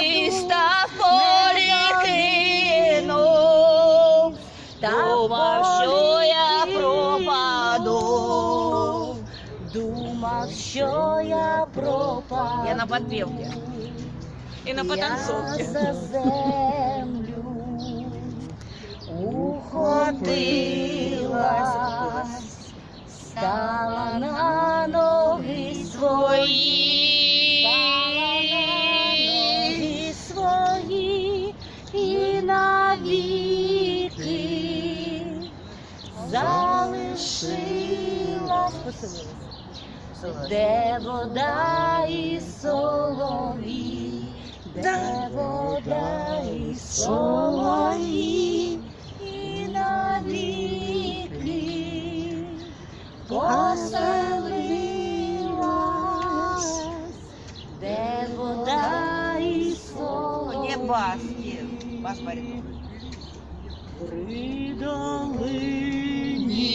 міста в полі кинув, думав, що я пропаду, думав, що я пропаду. Я на подпевке. И на Я потанцовке. за землю ухватилась, стала на ноги свої, Залишилась, поселилась де вода і солові, де вода і солові, і навіки поселилась, де вода і солові. Не бас, нет. Бас. При долині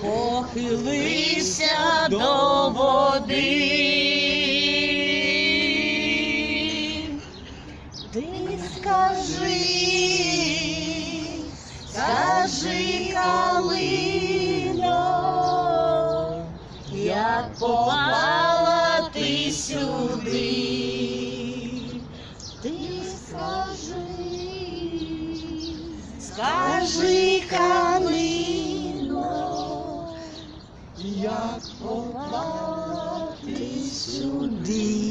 похилився до води. Ти скажи, скажи, калино, як попала ти сюди, скажи, скажи, калино, як попати сюди.